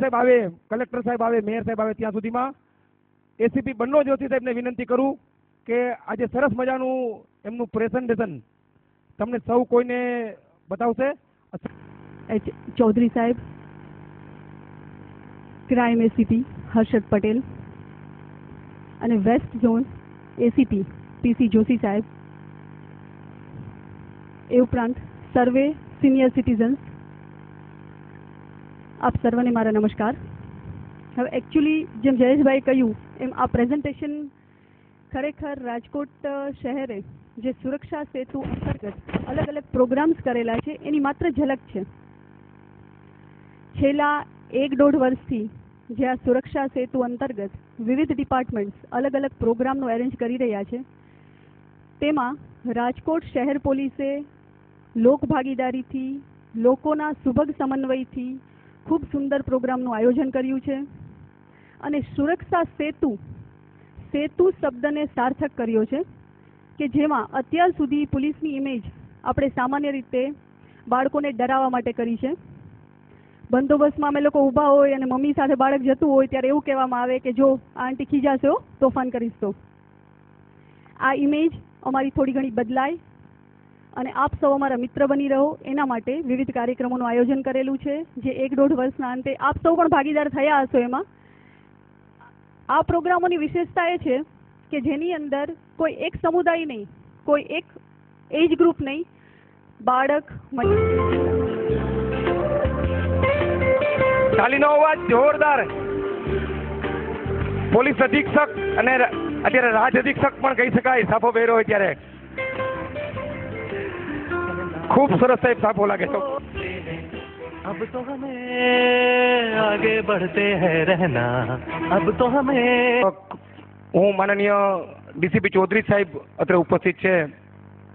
સાહેબ આવે, કલેક્ટર સાહેબ આવે, મેયર સાહેબ આવે ત્યાં સુધીમાં. એસીપી બંનો જોશી સાહેબને વિનંતી કરું કે આજે સરસ મજાનું એમનું પ્રેઝન્ટેશન તમને સૌ કોઈને બતાવશે. ચૌધરી સાહેબ ક્રાઇમ એસીપી હર્ષદ પટેલ અને west zone ACP P C Joshi સાહેબ. એ ઉપરાંત સર્વે સિનિયર સિટીઝન્સ આપ સર્વને મારા નમસ્કાર. હવે એકચ્યુઅલી જેમ જયેશભાઈ કહ્યું, એમ આ પ્રેઝન્ટેશન ખરેખર રાજકોટ શહેરે જે સુરક્ષા સેતુ અંતર્ગત અલગ અલગ પ્રોગ્રામ્સ કરેલા છે, એની માત્ર ઝલક છે. છેલ્લા એક દોઢ વર્ષથી જે આ સુરક્ષા સેતુ અંતર્ગત વિવિધ ડિપાર્ટમેન્ટ્સ અલગ અલગ પ્રોગ્રામનું એરેન્જ કરી રહ્યા છે, તેમાં રાજકોટ શહેર પોલીસે લોકભાગીદારીથી લોકોના સુભગ સમન્વયથી ખૂબ સુંદર પ્રોગ્રામનું આયોજન કર્યું છે અને સુરક્ષા સેતુ સેતુ શબ્દને સાર્થક કર્યો છે કે જેમાં અત્યાર સુધી પોલીસની ઇમેજ આપણે સામાન્ય રીતે બાળકોને ડરાવવા માટે કરી છે. બંદોબસ્તમાં અમે લોકો ઊભા હોય અને મમ્મી સાથે બાળક જતું હોય ત્યારે એવું કહેવામાં આવે કે જો આંટી ખીજાશો તોફાન કરીશ તો. આ ઇમેજ અમારી થોડી ઘણી બદલાય અને આપ સૌ અમારા મિત્ર બની રહો. એના માટે વિવિધ કાર્યક્રમોનું આયોજન કરેલું છે, જે એક દોઢ વર્ષના અંતે આપ સૌ પણ ભાગીદાર થયા હશો એમાં. આ પ્રોગ્રામોની વિશેષતા એ છે કે જેની અંદર કોઈ એક સમુદાય નહીં, કોઈ એક એજ ગ્રુપ નહીં, બાળક તાલીનો અવાજ જોરદાર. પોલીસ અધિક્ષક અને અત્યારે રાજ અધિક્ષક પણ કહી શકાય સાફો પહેર્યો હોય ત્યારે. ખૂબ સરસ સાહેબ સાફો લાગે છે अब तो हमें आगे बढ़ते हैं रहना अब तो हमें હું માનનીય ડીસીપી ચૌધરી સાહેબ અત્રે ઉપસ્થિત છે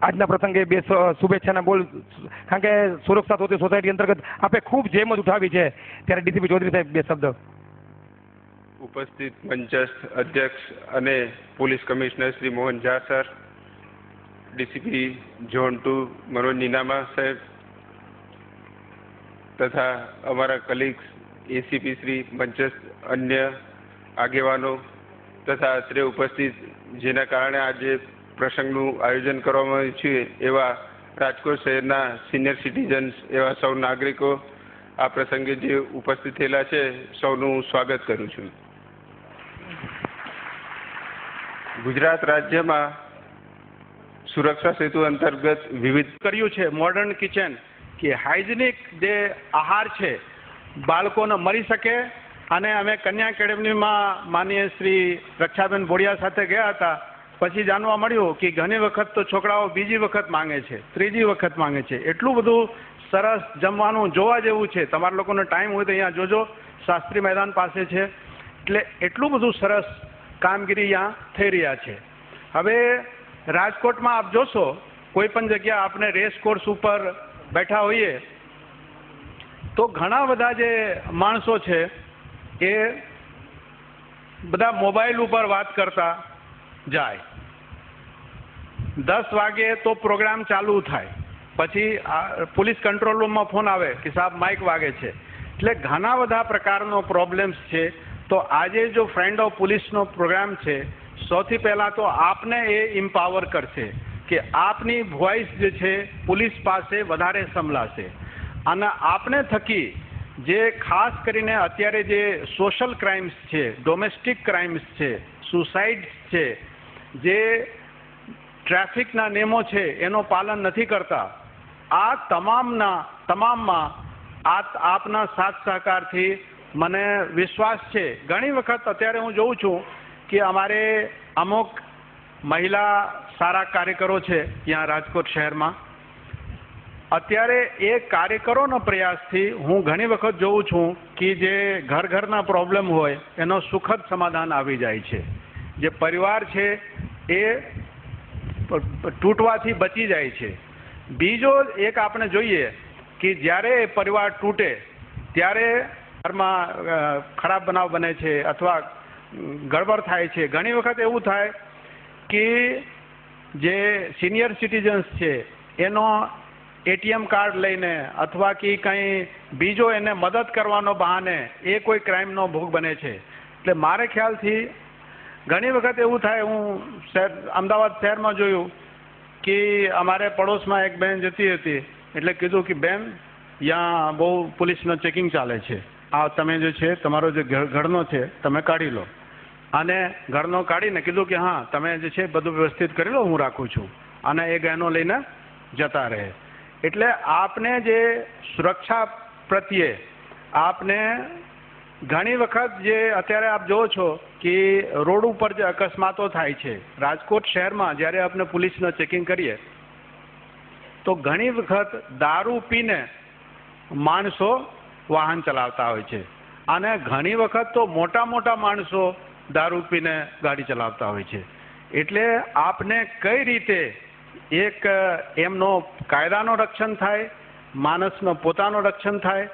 આજના પ્રસંગે બે સ- શુભેચ્છાના બોલ કારણ કે સુરક્ષા સોતી સોસાયટી અંતર્ગત આપે ખૂબ જેમત ઉઠાવી છે ત્યારે ડીસીપી ચૌધરી સાહેબ બે શબ્દ ઉપસ્થિત મંચસ્થ અધ્યક્ષ અને police commissioner Shri Mohan Jha sir DCP zone two, Manoj Ninama સાહેબ તથા અમારા કલીગ્સ એસીપી શ્રી મંચસ્થ અન્ય આગેવાનો તથા અત્રે ઉપસ્થિત, જેના કારણે આજે પ્રસંગનું આયોજન કરવામાં આવ્યું છે, એવા રાજકોટ શહેરના સિનિયર સિટીઝન્સ એવા સૌ નાગરિકો આ પ્રસંગે જે ઉપસ્થિત થયેલા છે, સૌનું સ્વાગત કરું છું. ગુજરાત રાજ્યમાં સુરક્ષા સેતુ અંતર્ગત વિવિધ કર્યું છે. મોડર્ન કિચન કે હાઇજેનિક જે આહાર છે, બાળકોને મળી શકે અને અમે કન્યા એકેડેમીમાં માનીય શ્રી રક્ષાબેન ભોડિયા સાથે ગયા હતા. પછી જાણવા મળ્યું કે ઘણી વખત તો છોકરાઓ બીજી વખત માંગે છે, ત્રીજી વખત માંગે છે. એટલું બધું સરસ જમવાનું જોવા જેવું છે. તમારા લોકોનો ટાઈમ હોય તો અહીંયા જોજો. શાસ્ત્રી મેદાન પાસે છે. એટલે એટલું બધું સરસ કામગીરી અહીંયા થઈ રહ્યા છે. હવે રાજકોટમાં આપ જોશો, કોઈ પણ જગ્યા આપણે રેસ કોર્સ ઉપર બેઠા હોઈએ, તો ઘણા બધા જે માણસો છે એ બધા મોબાઈલ ઉપર વાત કરતા જાય. દસ વાગે તો પ્રોગ્રામ ચાલુ થાય. પછી પોલીસ કંટ્રોલ રૂમમાં ફોન આવે કે સાહેબ માઇક વાગે છે. એટલે ઘણા બધા પ્રકારનો પ્રોબ્લેમ્સ છે. તો આજે જો ફ્રેન્ડ ઓફ પોલીસનો પ્રોગ્રામ છે સૌથી પહેલાં તો આપને એ ઇમ્પાવર કરશે કે આપની વોઇસ જે છે પોલીસ પાસે વધારે સંભળાશે. અને આપને થકી જે ખાસ કરીને અત્યારે જે સોશિયલ ક્રાઇમ્સ છે ડોમેસ્ટિક ક્રાઇમ્સ છે સુસાઇડ છે, જે ટ્રાફિકના નિયમો છે, એનું પાલન નથી કરતા. આ તમામના, તમામમાં આ આપના સાથ સહકારથી મને વિશ્વાસ છે. ઘણી વખત અત્યારે હું જોઉં છું કે અમારે અમુક મહિલા સારા કાર્યકરો છે ત્યાં રાજકોટ શહેરમાં. અત્યારે એ કાર્યકરોના પ્રયાસથી હું ઘણી વખત જોઉં છું કે જે ઘર ઘરના પ્રોબ્લેમ હોય, એનો સુખદ સમાધાન આવી જાય છે. જે પરિવાર છે એ તૂટવાથી બચી જાય છે. બીજો એક આપણે જોઈએ કે જ્યારે પરિવાર તૂટે, ત્યારે ઘરમાં ખરાબ બનાવ બને છે અથવા ગડબડ થાય છે. ઘણી વખત એવું થાય કે જે સિનિયર સિટીઝન્સ છે, એનો એટીએમ કાર્ડ લઈને અથવા કે કંઈ બીજો એને મદદ કરવાનો બહાને એ કોઈ ક્રાઇમનો ભોગ બને છે. એટલે મારે ખ્યાલથી ઘણી વખત એવું થાય, હું શહેર, અમદાવાદ શહેરમાં જોયું કે અમારે પડોશમાં એક બેન જતી હતી. એટલે કીધું કે, બેન ત્યાં બહુ પોલીસનું ચેકિંગ ચાલે છે. આ તમે જે છે, તમારો જે ઘર- ઘરનો છે, તમે કાઢી લો. અને ઘરનો કાઢીને કીધું કે હા, તમે જે છે, બધું વ્યવસ્થિત કરી લો, હું રાખું છું. અને એ ગહેનો લઈને જતા રહે. એટલે આપને જે સુરક્ષા પ્રત્યે આપને ઘણી વખત જે અત્યારે આપ જોવો છો કે રોડ ઉપર જે અકસ્માતો થાય છે, રાજકોટ શહેરમાં જ્યારે આપણે પોલીસનો ચેકિંગ કરીએ, તો ઘણી વખત દારૂ પીને માણસો વાહન ચલાવતા હોય છે. અને ઘણી વખત તો મોટા મોટા માણસો દારૂ પીને ગાડી ચલાવતા હોય છે. એટલે આપને કઈ રીતે એક, એમનો કાયદાનો રક્ષણ થાય, માણસનો પોતાનો રક્ષણ થાય,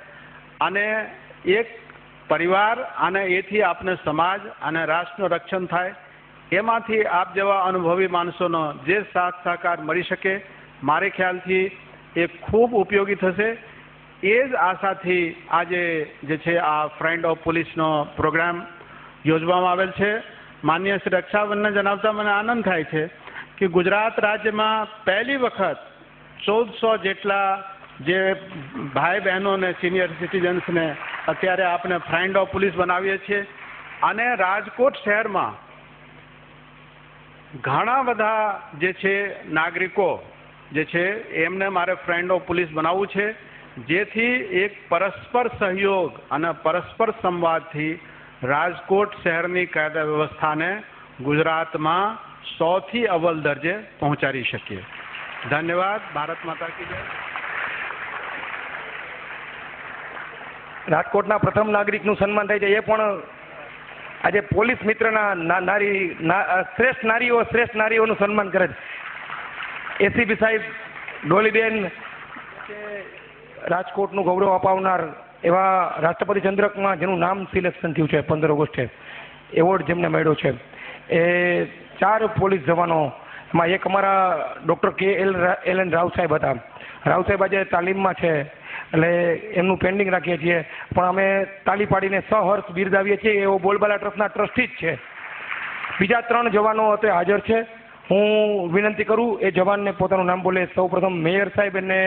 અને એક પરિવાર અને એથી આપને સમાજ અને રાષ્ટ્રનું રક્ષણ થાય, એમાંથી આપ જેવા અનુભવી માણસોનો જે સાથ સહકાર મળી શકે, મારે ખ્યાલથી એ ખૂબ ઉપયોગી થશે. એ જ આશાથી આજે જે છે આ ફ્રેન્ડ ઓફ પોલીસનો પ્રોગ્રામ યોજવામાં આવેલ છે. માન્ય શ્રી રક્ષાબંધન જણાવતા મને આનંદ થાય છે કે ગુજરાત રાજ્યમાં પહેલી વખત ચૌદસો જેટલા જે ભાઈ બહેનોને સિનિયર સિટીઝન્સને અત્યારે આપણે ફ્રેન્ડ ઓફ પોલીસ બનાવીએ છીએ. અને રાજકોટ શહેરમાં ઘણા બધા જે છે નાગરિકો જે છે એમને મારે ફ્રેન્ડ ઓફ પોલીસ બનાવવું છે. જેથી એક પરસ્પર સહયોગ અને પરસ્પર સંવાદથી રાજકોટ શહેરની કાયદા વ્યવસ્થાને ગુજરાતમાં સૌથી અવ્વલ દરજે પહોંચાડી શકીએ. ધન્યવાદ. ભારત માતા કી જય. રાજકોટના પ્રથમ નાગરિકનું સન્માન થાય છે. એ પણ આજે પોલીસ મિત્રના નારી શ્રેષ્ઠ નારીઓ, શ્રેષ્ઠ નારીઓનું સન્માન કરે છે. એસીપી સાહેબ, ડોલીબેન રાજકોટનું ગૌરવ અપાવનાર એવા રાષ્ટ્રપતિ ચંદ્રકમાં, જેનું નામ સિલેક્શન થયું છે પંદર ઓગસ્ટે, એવોર્ડ જેમને મળ્યો છે. એ ચાર પોલીસ જવાનો, એમાં એક અમારા ડૉક્ટર કે એલ એલ એન રાવ સાહેબ હતા. રાવ સાહેબ આજે તાલીમમાં છે, એટલે એમનું પેન્ડિંગ રાખીએ છીએ. પણ અમે તાલી પાડીને સહર્ષ બિરદાવીએ છીએ, એવો બોલબાલા ટ્રસ્ટના ટ્રસ્ટી જ છે. બીજા ત્રણ જવાનો અત્યારે હાજર છે. હું વિનંતી કરું, એ જવાનને પોતાનું નામ બોલે. સૌ પ્રથમ મેયર સાહેબ એને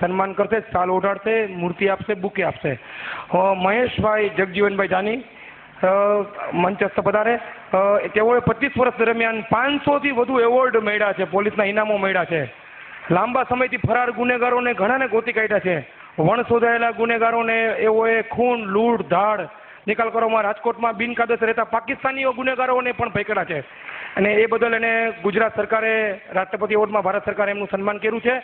સન્માન કરશે, સાલ ઓઢાડશે, મૂર્તિ આપશે, બુકે આપશે. મહેશભાઈ જગજીવનભાઈ જાની મંચસ્થ પધારે. તેઓએ પચીસ વર્ષ દરમિયાન પાંચસોથી વધુ એવોર્ડ મળ્યા છે, પોલીસના ઇનામો મળ્યા છે. લાંબા સમયથી ફરાર ગુનેગારોને ઘણાને ગોતી કાઢ્યા છે. વણ શોધાયેલા ગુનેગારોને એઓએ ખૂન, લૂંટ, ધાડ નિકાલ કરવામાં રાજકોટમાં બિનકાયદેસર રહેતા પાકિસ્તાનીઓ ગુનેગારોને પણ પકડ્યા છે. અને એ બદલ એને ગુજરાત સરકારે, રાષ્ટ્રપતિ એવોર્ડમાં ભારત સરકારે એમનું સન્માન કર્યું છે.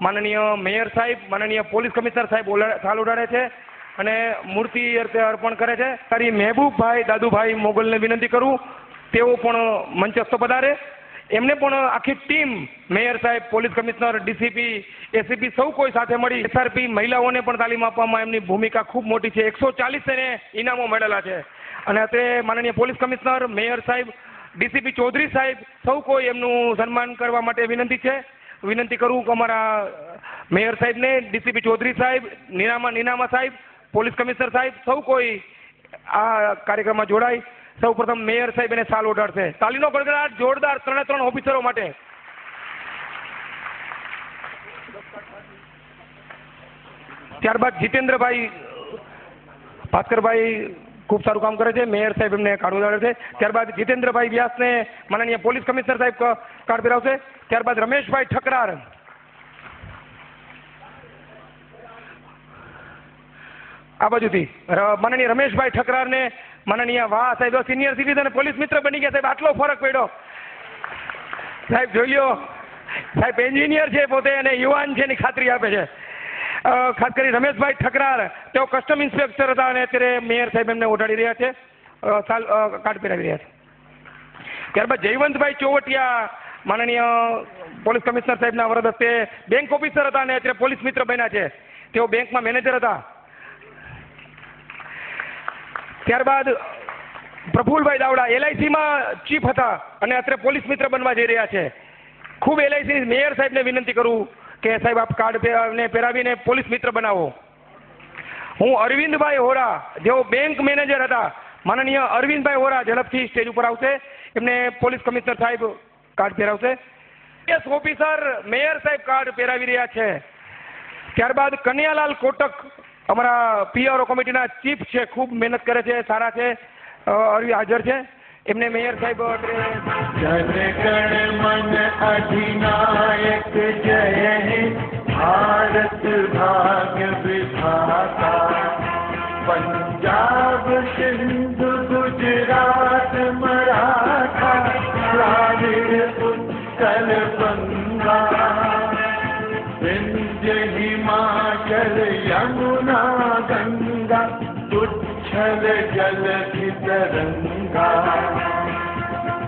માનનીય મેયર સાહેબ, માનનીય પોલીસ કમિશનર સાહેબ થાલ ઉડાડે છે અને મૂર્તિ અર્પે અર્પણ કરે છે. તારી મહેબૂબભાઈ, દાદુભાઈ મોગલને વિનંતી કરું, તેઓ પણ મંચસ્થ પધારે. એમને પણ આખી ટીમ મેયર સાહેબ, પોલીસ કમિશનર, ડીસીપી, એસીપી સૌ કોઈ સાથે મળી. એસઆરપી મહિલાઓને પણ તાલીમ આપવામાં એમની ભૂમિકા ખૂબ મોટી છે. એકસો ચાલીસ એને ઇનામો મળેલા છે. અને અત્યારે માનનીય પોલીસ કમિશનર, મેયર સાહેબ, ડીસીપી ચૌધરી સાહેબ સૌ કોઈ એમનું સન્માન કરવા માટે વિનંતી છે. વિનંતી કરું કે અમારા મેયર સાહેબને, ડીસીપી ચૌધરી સાહેબ નીનામા નીનામા સાહેબ, પોલીસ કમિશનર સાહેબ સૌ કોઈ આ કાર્યક્રમમાં જોડાય. સૌ પ્રથમ મેયર સાહેબ એને સાલ ઓઢાડશે. તાલીનો ગડગડાટ જોરદાર ત્રણે ત્રણ ઓફિસરો માટે. ત્યારબાદ જીતેન્દ્રભાઈ, ભાસ્કરભાઈ ખૂબ સારું કામ કરે છે. મેયર સાહેબ એમને કાર્ડ ઉડાડે છે. ત્યારબાદ જીતેન્દ્રભાઈ વ્યાસને માનનીય પોલીસ કમિશનર સાહેબ ક- કાર્ડ પહેરાવશે ત્યારબાદ રમેશભાઈ ઠકરાર. આ બાજુથી ર- માનનીય રમેશભાઈ ઠકરારને માનનીય વાહ સાહેબ સિનિયર સિટીઝન પોલીસ મિત્ર બની ગયા સાહેબ, આટલો ફરક પડ્યો. સાહેબ, જોઈ લ્યો. સાહેબ એન્જિનિયર છે પોતે અને યુવાન છે એની ખાતરી આપે છે. ખાસ કરી રમેશભાઈ ઠકરાર, તેઓ કસ્ટમ ઇન્સ્પેક્ટર હતા અને અત્યારે મેયર સાહેબ એમને ઓઢાડી રહ્યા છે. સાલ કાર્ડ પહેરાવી રહ્યા છે. ત્યારબાદ જયવંતભાઈ ચોવટિયા, માનનીય પોલીસ કમિશનર સાહેબના વરદ હસ્તે બેંક ઓફિસર હતા અને અત્યારે પોલીસ મિત્ર બન્યા છે. તેઓ બેંકમાં મેનેજર હતા. ત્યારબાદ પ્રફુલભાઈ દાવડા એલઆઈસીમાં ચીફ હતા અને અત્યારે પોલીસ મિત્ર બનવા જઈ રહ્યા છે. ખૂબ એલઆઈસી મેયર સાહેબને વિનંતી કરું કે સાહેબ આપ કાર્ડ ને પહેરાવીને પોલીસ મિત્ર બનાવો. હું અરવિંદભાઈ હોરા, જેઓ બેંક મેનેજર હતા, માનનીય અરવિંદભાઈ હોરા ઝડપથી સ્ટેજ ઉપર આવશે. એમને પોલીસ કમિશનર સાહેબ કાર્ડ પહેરાવશે. એસ ઓફિસર મેયર સાહેબ કાર્ડ પહેરાવી રહ્યા છે. ત્યારબાદ કન્યાલાલ કોટક અમારા પીઆરઓ કમિટીના ચીફ છે ખૂબ મહેનત કરે છે સારા છે અ, અરવી હાજર છે. એમને મેયર સાહેબ અત્યારે જન ગણ મન અધિનાયક જય હે. ભારત ભાગ્ય વિધાતા પંજાબ સિંધુ चल यमुना गंगा उच्छल जल की तरंगा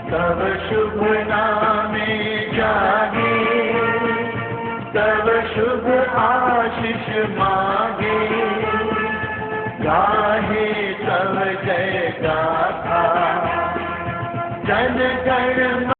तब शुभ नामे जागे तब शुभ आशीष मागे गाहे तब जय गाथा जन गण